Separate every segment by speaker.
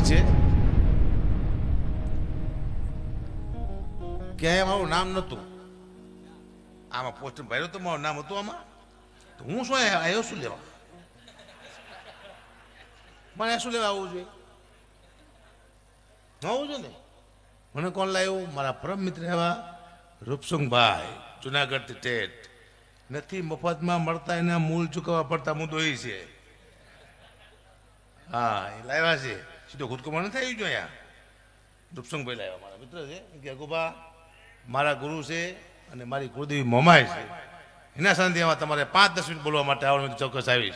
Speaker 1: છે. ક્યાંય મારું નામ નહોતું. આમાં પોસ્ટ ભર્યો તો મારું નામ હતું આમાં. તો હું શું આવ્યો શું લેવા? મને શું લેવા આવવું જોઈએ આવવું જોઈએ ને? મને કોણ લાવ્યું? મારા પરમ મિત્ર એવા રૂપસુંગભાઈ, જુનાગઢથી ટેટ નથી મફતમાં મળતા એના મૂળ ચૂકવવા પડતા મુદ્દો એ છે. હા, એ લાવ્યા છે. સીધો નથી આવી ગયો અહીંયા? રૂપસંગભાઈ લાવ્યા મારા મિત્ર છે. કે, અગુબા, મારા ગુરુ છે અને મારી ગુરુદેવી મોમાય છે. એના સાંજે તમારે પાંચ, દસ મિનિટ બોલવા માટે આવવાનું ચોક્કસ આવીશ.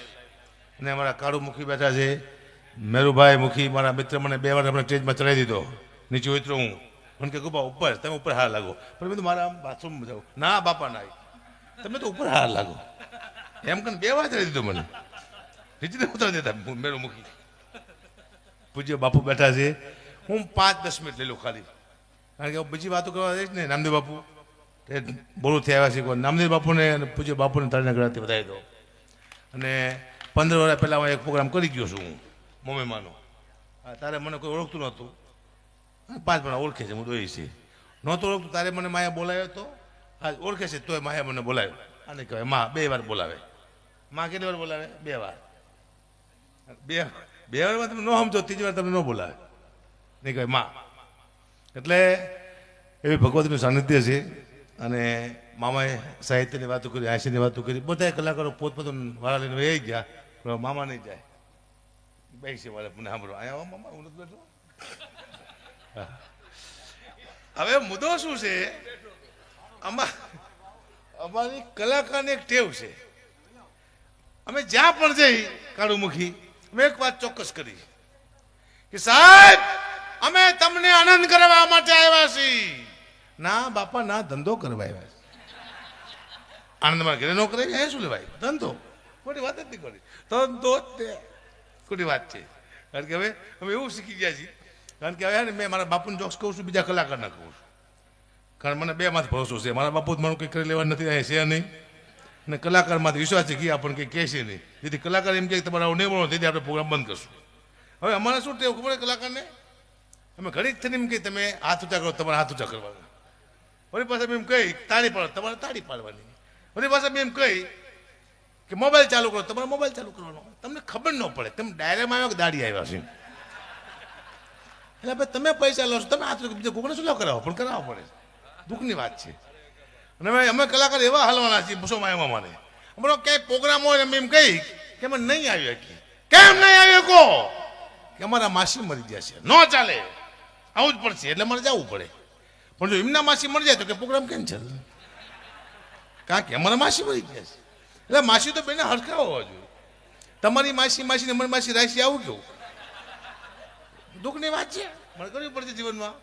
Speaker 1: અને અમારા કાળુ મુખી બેઠા છે. મેરુભાઈ મુખી, મારા મિત્ર મને બે વાર હમણાં સ્ટેજમાં ચડાવી દીધો. નીચે ઉતરો હું. મને કે ગુબા ઉપર, તમે ઉપર હાર લાગો. પણ મેં તો મારા બાથરૂમ જાઓ. ના, બાપા, ના. તમે તો ઉપર હાર લાગો. એમ કરીને બે વાર ચડાવી દીધો મને. નીચે નથી ઉતરવા દેતા મેરુ મુખી. પૂજ્ય બાપુ બેઠા છે. હું પાંચ, દસ મિનિટ લઈ લઉં ખાલી. કારણ કે બીજી વાતો કરવા જઈશ ને, નામદેવ બાપુ. તે બોલું થઈ આવ્યા છે નામદેવ બાપુને અને પૂજ્ય બાપુને તારીના ગળાથી વધારી દો અને પંદર વર્ષ પહેલાં હું એક પ્રોગ્રામ કરી ગયો છું હું, મોમેમાનો. તારે મને કોઈ ઓળખતું નહોતું. પાંચ પણ ઓળખે છે, હું દોઈ છે. નહોતું ઓળખતું, તારે મને માયા બોલાવ્યો તો? હા ઓળખે છે, તોય માયા મને બોલાવ્યો આને કહેવાય, માં, બે વાર બોલાવે. માં કેટલી વાર બોલાવે? બે વાર. બે બે વારમાં તમે ન સમજો, ત્રીજી વાર તમને ન બોલાવે. નહીં કહે મા. એટલે એવી ભગવતનું સાનિધ્ય છે. અને મામાએ સાહિત્યની વાતો કરી, હાસ્યની વાતો કરી. બધા કલાકારો પોતપોતાનું વાળા લઈને વહી ગયા, પણ મામા નહીં જાય. બેસી વાળે, મને સાંભળો. અહીંયા મામા, હું નથી બેઠો. હવે મુદ્દો શું છે? અમા અમારી કલાકારની એક ટેવ છે. અમે જ્યાં પણ જઈ, કાળુમુખી અમે એક વાત ચોક્કસ કરી કે સાહેબ, અમે તમને આનંદ કરવા માટે આવ્યા છીએ. ના, બાપા, ના, ધંધો કરવા આવ્યા છે આનંદમાં ઘરે નો કરે એ શું લેવાય? ધંધો. ખોટી વાત જ નહીં કરી ધંધો જ તે. ખોટી વાત છે. કારણ કે હવે અમે એવું શીખી ગયા છીએ. કારણ કે હવે મેં મારા બાપુને જોક્સ કહું છું, બીજા કલાકારના કહું છું. કારણ મને બે માથ ભરોસો છે. મારા બાપુ જ મારું કંઈ કરી લેવા નથી છે નહીં. અને કલાકારમાંથી વિશ્વાસ છે કે આપણને કંઈ કહેશે નહીં. જેથી કલાકાર એમ કહે કે તમારે આવું નહીં મળો તેથી આપણે પ્રોગ્રામ બંધ કરશું. હવે અમારે શું થયું ખબર કલાકારને? અમે ઘડીક થઈને એમ કે તમે હાથ ઊંચા કરો, તમારે હાથ ઊંચા કરવાના. વળી પાસે એમ કહી, તાળી પાડો, તમારે તાળી પાડવાની. વળી પાસે એમ કહી કે, મોબાઈલ ચાલુ કરો, તમારે મોબાઈલ ચાલુ કરવાનો. તમને ખબર ન પડે, તમે ડાયરેક્ટમાં આવ્યો કે દાડી આવ્યા છે? એટલે ભાઈ, તમે પૈસા લો છો, તમે હાથ કોકને શું કરાવો? પણ કરાવવો પડે. દુઃખની વાત છે. અને અમે કલાકાર એવા હાલવાના છીએ બસો માયામાં મને અમારો ક્યાંય પ્રોગ્રામ હોય એમ એમ કહી કે અમે નહીં આવી શકીએ કેમ નહીં આવી શકો કે અમારા માસી મરી ગયા છે. ન ચાલે. આવું જ પડશે. એટલે મારે જવું પડે. પણ જો એમના માસી મરી જાય તો કે પ્રોગ્રામ કેન્સલ કારણ કે અમારા માસી મરી ગયા છે. એટલે માસી તો બેને હરખા હોવા જોઈએ. તમારી માસી માસી ને અમારી માસી રાશિ આવું કેવું? દુઃખની વાત છે. મને કરવી પડશે જીવનમાં.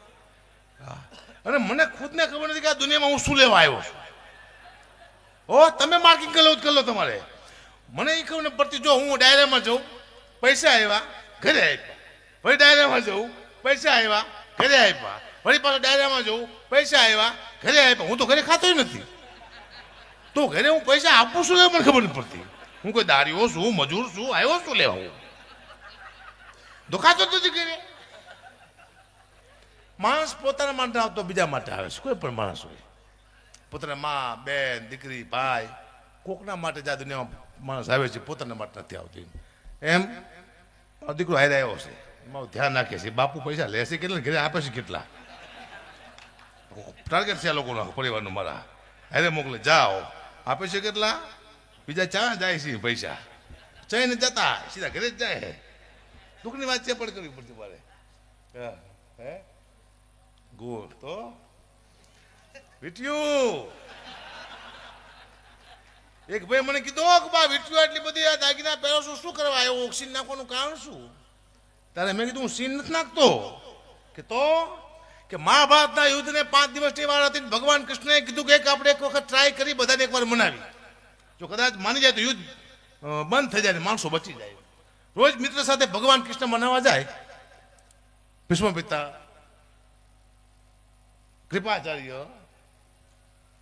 Speaker 1: હા. અને મને ખુદને ખબર નથી કે આ દુનિયામાં હું શું લેવા આવ્યો છું. ઓ તમે માર્કિંગ કરો જ કરો તમારે. મને એ ખબર પડતી, જો હું ડાયરામાં જાઉં, પૈસા આવ્યા, ઘરે આપ્યા. વળી ડાયરામાં જઉં, પૈસા આવ્યા, ઘરે આપ્યા. વળી પાછો ડાયરામાં જવું પૈસા આવ્યા, ઘરે આપ્યા. હું તો ઘરે ખાતો નથી. તો ઘરે હું પૈસા આપું છું મને ખબર નથી પડતી. હું કોઈ દારીઓ છું, મજૂર છું, આવ્યો શું લેવા હું. દુખાતો નથી ઘરે. માણસ પોતાના માટે આવતો બીજા માટે આવે છે. કોઈ પણ માણસ હોય. પોતાના મા બેન દીકરી ભાઈ કોકના માટે જ દુનિયામાં માણસ આવે છે પોતાના માટે નથી આવતી. એમ? દીકરો હારે આવ્યો છે. એમાં ધ્યાન રાખે છે. બાપુ પૈસા લે છે કેટલા ઘરે આપે છે કેટલા? ટાર્ગેટ છે આ લોકોના પરિવારનું મારા. હારે મોકલે જાઓ. આપે છે કેટલા? બીજા ચા જાય છે પૈસા. જઈને જતા સીધા ઘરે જ જાય. દુઃખની વાત છે પણ કરવી પડતી મારે. હા, ગુડ તો વિટ્યું એક ભાઈ મને કીધું કે બા વિટ્યું એટલી બધી આ દાગીના પહેરો છું શું કરવા? આવ્યો ઓક્સિજન નાખવાનું કારણ શું? તારે મેં કીધું હું સીન નથી નાખતો. કે તો? કે મહાભારતના યુદ્ધને પાંચ દિવસની વાર હતી ભગવાન કૃષ્ણએ કીધું કે એક આપણે એક વખત ટ્રાય કરી બધાને એકવાર મનાવી. જો કદાચ માની જાય તો યુદ્ધ બંધ થઈ જાય ને માણસો બચી જાય. રોજ મિત્ર સાથે ભગવાન કૃષ્ણ મનાવવા જાય. ભીષ્મ પિતા કૃપાચાર્ય,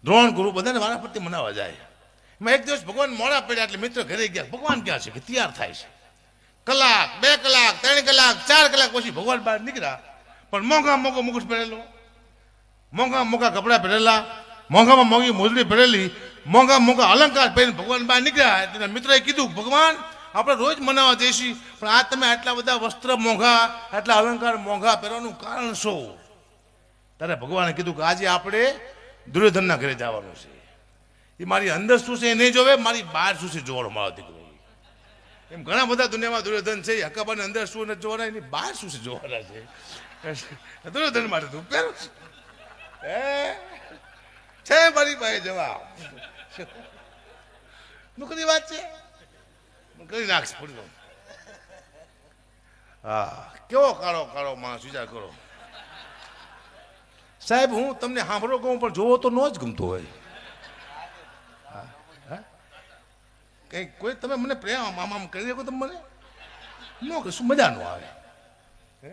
Speaker 1: દ્રોણ ગુરુ બધાને મારા પ્રત્યે મનાવવા જાય. એમાં એક દિવસ ભગવાન મોડા પડ્યા એટલે મિત્ર ઘરે ગયા. ભગવાન ક્યાં છે? કે તૈયાર થાય છે. કલાક, બે કલાક, ત્રણ કલાક, ચાર કલાક પછી ભગવાન બહાર નીકળ્યા. પણ મોંઘા મોંઘો મુકુટ પહેરેલો. મોંઘા મોંઘા કપડાં પહેરેલા. મોંઘામાં મોંઘી મોજડી પહેરેલી. મોંઘા મોંઘા અલંકાર પહેરીને ભગવાન બહાર નીકળ્યા. તેના મિત્રએ કીધું, ભગવાન, આપણે રોજ મનાવવા જઈશું, પણ આ તમે આટલા બધા વસ્ત્ર મોંઘા, આટલા અલંકાર મોંઘા પહેરવાનું કારણ શું? ત્યારે ભગવાને કીધું કે આજે આપણે દુર્યોધનના ઘરે જવાનું છે. એ મારી અંદર શું છે એ નહીં જોવે, મારી બહાર શું છે જોવાનો મારો દીકરો. એમ ઘણા બધા દુનિયામાં દુર્યોધન છે હકાબાની અંદર શું નથી જોવાના, એની બહાર શું છે જોવાના છે. દુર્યોધન માટે તું પહેરું છે. મારી પાસે જવાબ. દુઃખની વાત છે? કરી નાખશે પૂરી હા, કેવો કાળો કાળો માણસ વિચાર કરો. સાહેબ, હું તમને સાંભળો કહું પણ જોવો તો ન જ ગમતો હોય? કંઈ કોઈ તમે મને પ્રેમ આમ આમ કરી શકો તમે મને? ન કે શું મજા ન આવે? હે?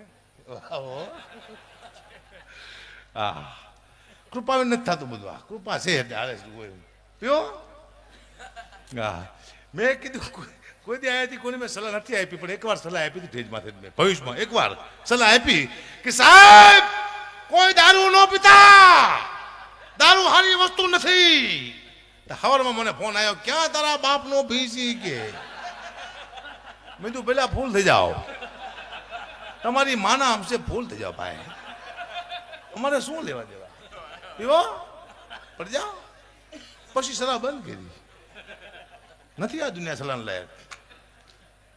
Speaker 1: કૃપા નથી થતું બધું આ. કૃપા છે એટલે હાલે પીઓ? હા મેં કીધું કોઈ- દી આયાથી કોઈને મેં સલાહ નથી આપી, પણ એકવાર સલાહ આપી હતી સ્ટેજ માથે મેં. ભવિષ્યમાં એકવાર સલાહ આપી કે સાહેબ દારૂ ન પીતા. દારૂ સારી વસ્તુ નથી. હવારમાં મને ફોન આવ્યો, ક્યાં તારા બાપ નો ભીસી કે? મેં તું પેલા ફૂલ થઈ જાઓ. તમારી માના હમશે ફૂલ થઈ જાઓ ભાઈ. અમારે શું લેવા દેવા? પીવો? પડી જાઓ. પછી સલાહ બંધ કરી. નથી આ દુનિયા સલાહ લાયક.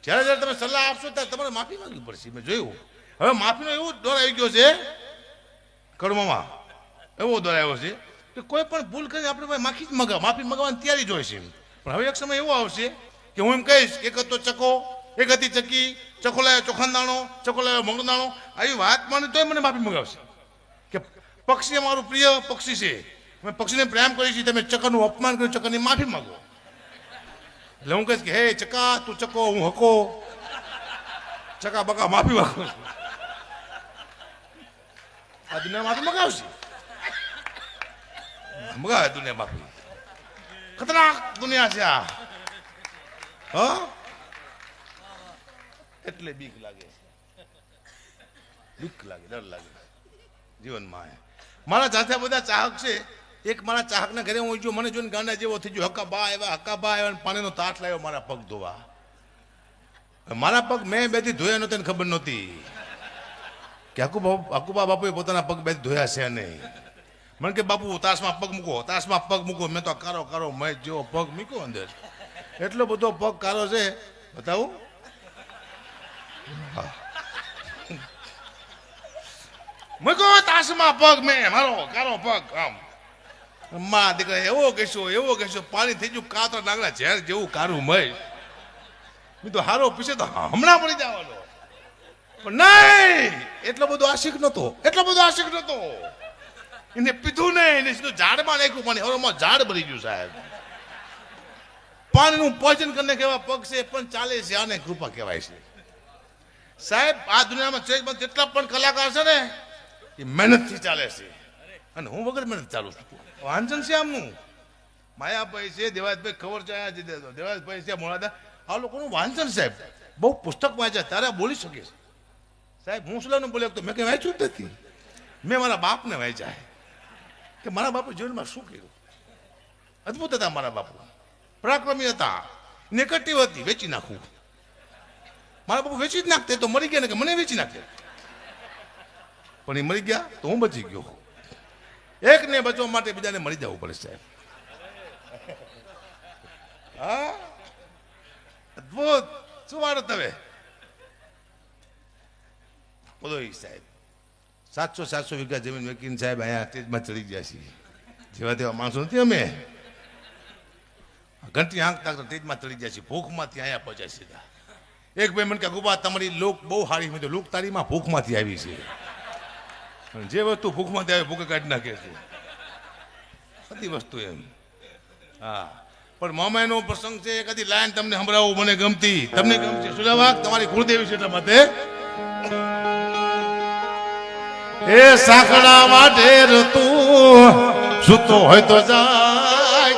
Speaker 1: જ્યારે જ્યારે તમે સલાહ આપશો ત્યારે તમારે માફી માંગવી પડશે. મેં જોયું. હવે માફીનો એવું દોર આવી ગયો છે કર્મમાં એવો દોરાયો છે કે કોઈ પણ ભૂલ કરીને આપણે ભાઈ માખી જ મગા, માફી મગાવવાની તૈયારી જ છે પણ હવે એક સમય એવો આવશે કે હું એમ કહીશ, એક હતો ચકો, એક હતી ચકી, ચકો લાવ્યો ચોખાન દાણો ચકો લાવ્યો મંગળ દાણો આવી વાત માની તોય મને માફી મગાવશે. કે પક્ષી અમારું પ્રિય પક્ષી છે. અમે પક્ષીને પ્રેમ કરીએ છીએ, તમે ચકરનું અપમાન કર્યું ચકરની માફી માંગો. એટલે હું કહીશ કે, હે ચકા, તું ચકો, હું હકો. ચકા, બકા, માફી માંગુ છું. આ દુનિયા માફી મગાવશે મગાવે દુનિયા માફી ખતરનાક દુનિયા છે આ હ એટલે બીક લાગે બીક લાગે ડર લાગે જીવનમાં મારા જાતે બધા ચાહક છે એક મારા ચાહકના ઘરે હું જો મને જોઈને ગાંડા જેવો થઈ ગયો હક્કા બા આવ્યા હક્કા બા આવ્યા અને પાણીનો તાટ લાવ્યો મારા પગ ધોવા મારા પગ મેં બેથી ધોયા નહોતા ખબર નહોતી કે હકુબા હકુબા બાપુએ પોતાના પગ બે ધોયા છે નહીં મને કે, બાપુ, તાસમાં પગ મૂકો, તાસમાં પગ મૂકો. મેં તો કારો કારો, મેં જેવો પગ મૂક્યો અંદર. એટલો બધો પગ કારો છે. બતાવું? મૂકો તાસમાં પગ મેં, મારો કારો પગ, આમ. માં દીકરા, એવો કહેશો એવો કહેશો. પાણી થઈ ગયું, કાતર નાગડા ઝેર જેવું કારું મય. મેં તો હારો પીછે તો હમણાં પડી જવાનો. નહીં! એટલો બધો આશિક નતો એટલો બધો આશિક નતો એને પીધું નહીં, એને સીધું ઝાડમાં નાખ્યું, પણ હવામાં ઝાડ ભરી ગયું સાહેબ. પાણીનું પોઈઝન કરીને કેવા પગ છે પણ ચાલે છે, આને કૃપા કહેવાય છે. સાહેબ, આ દુનિયામાં સ્ટેજમાં જેટલા પણ કલાકાર છે ને, એ મહેનતથી ચાલે છે. અને હું વગર મહેનત ચાલુ છું. વાંચન છે આમનું. માયાભાઈ છે દેવાજભાઈ ખબર છે દેવાજભાઈ છે, મોડાદા. આ લોકોનું વાંચન સાહેબ, બહુ પુસ્તક વાંચ્યા ત્યારે બોલી શકે છે. સાહેબ, હું સુલાનું બોલ્યો? તો મેં કંઈ વાંચ્યું જ નથી. મેં મારા બાપને વાંચ્યા કે મારા બાપુ જીવનમાં શું કર્યું? અદ્ભુત હતા મારા બાપુ. પરાક્રમી હતા. નેગેટિવ હતી, વેચી નાખવું મારા બાપુ વેચી જ નાખતે તો મરી ગયા ને કે મને વેચી નાખે? પણ એ મરી ગયા તો હું બચી ગયો. એકને બચવા માટે બીજાને મરી જવું પડે સાહેબ. હા? અદ્ભુત. શું વાળો તમે? બોલો સાહેબ. સાતસો સાતસો વીઘા જમીન વકીલ સાહેબ અહીંયા તેજમાં ચડી ગયા છીએ. જેવા તેવા માણસો નથી અમે. ઘંટી આંખ તાક તેજમાં ચડી ગયા છીએ. ભૂખમાંથી અહીંયા પહોંચ્યા સીધા. એક ભાઈ મને કે ગુબા, તમારી લોક બહુ સારી મેં તો લોક તારીમાં ભૂખમાંથી આવી છે. જે વસ્તુ ભૂખમાંથી આવે ભૂખે કાઢી નાખે છે. બધી વસ્તુ એમ. હા. પણ મામાનો પ્રસંગ છે કદી લાઈન તમને સંભળાવું મને ગમતી. તમને ગમતી સુલાવાક તમારી કુળદેવી છે એટલા માટે. એ સાંકડા માટે તું સૂતો હોય તો જાય.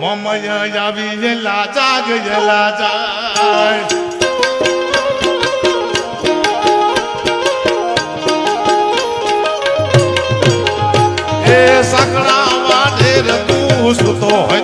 Speaker 1: મમય આવી ગયેલા જાગ ગયેલા જાય એ સાંકડા માટે તું સૂતો હોય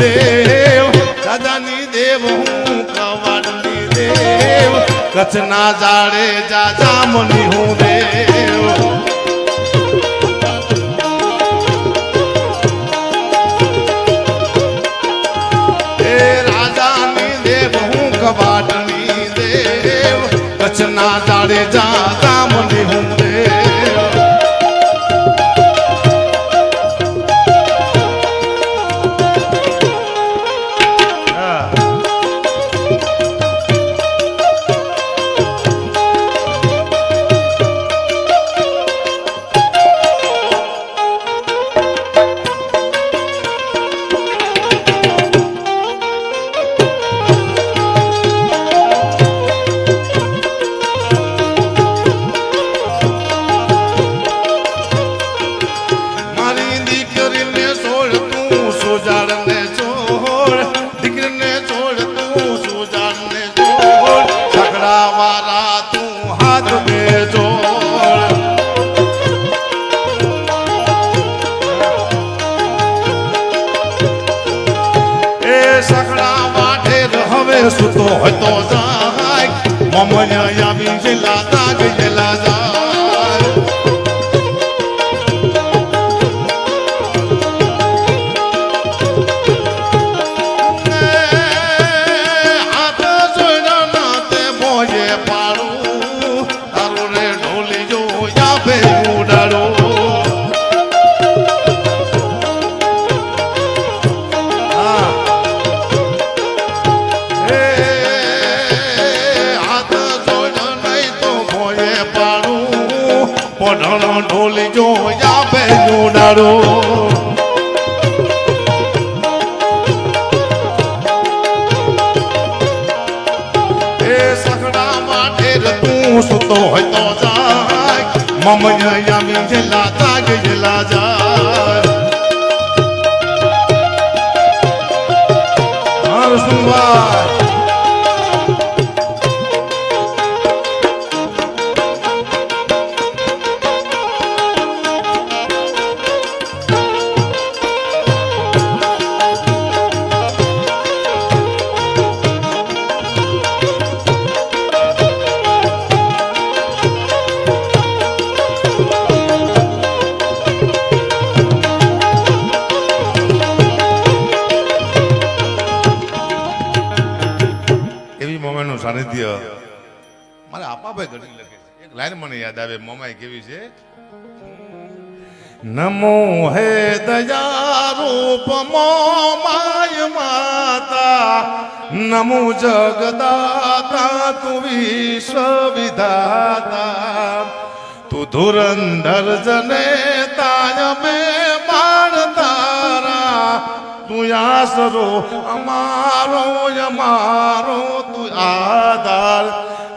Speaker 1: દેવ, દાદાની દેવ, હું કવાડની દેવ, કચ્છના જાડે જાજા મની હું દેવ. રાજાની દેવ, હું કવાડની દેવ, કચ્છના જાડે જાજા મની હું દેવ. હવે સુતો હોય તો જાય મમયા দাঁড়ো સાનિધ્ય મારે આપાભાઈ ઘણી લખે છે. એક લાઈન મને યાદ આવે મોમાય કેવી છે? નમો હે દયા રૂપ મોમાય માતા, નમો જગદાતા, તું વિશ્વ વિધાતા તું ધુરંધર જને તાય મે આસરો અમારો અમારો તું આધાર.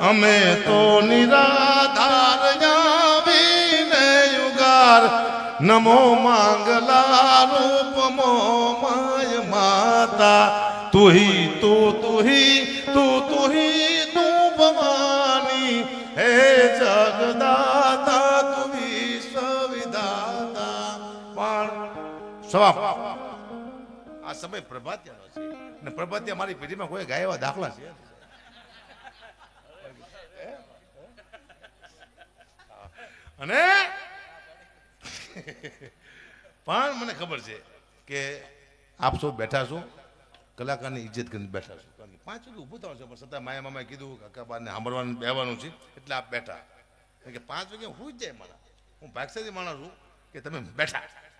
Speaker 1: અમે તો નિરાધાર આવીને યુગાર. નમો માંગલા રૂપ મોમાય માતા. તુહી, તું તુહી તું તુહી, તું ભવાની. હે જગદાતા, તું વિશ્વ વિધાતા પણ સવા આ સમય પ્રભાત્યાનો છે. અને પ્રભાત્યા મારી પેઢીમાં કોઈ ગાય એવા દાખલા છે. અને પણ મને ખબર છે કે આપ સૌ બેઠા છો, કલાકારની ઇજ્જત કરીને બેઠા છો. કારણ કે પાંચ વાગે ઊભું થવાનું છે, પણ છતાં માયા મામાએ કીધું કાકાબાને સાંભળવાનું બેહવાનું છે, એટલે આપ બેઠા. કારણ કે પાંચ વાગે હું જ જાય મારા. હું ભાગશાળી માણસ છું કે તમે બેઠા.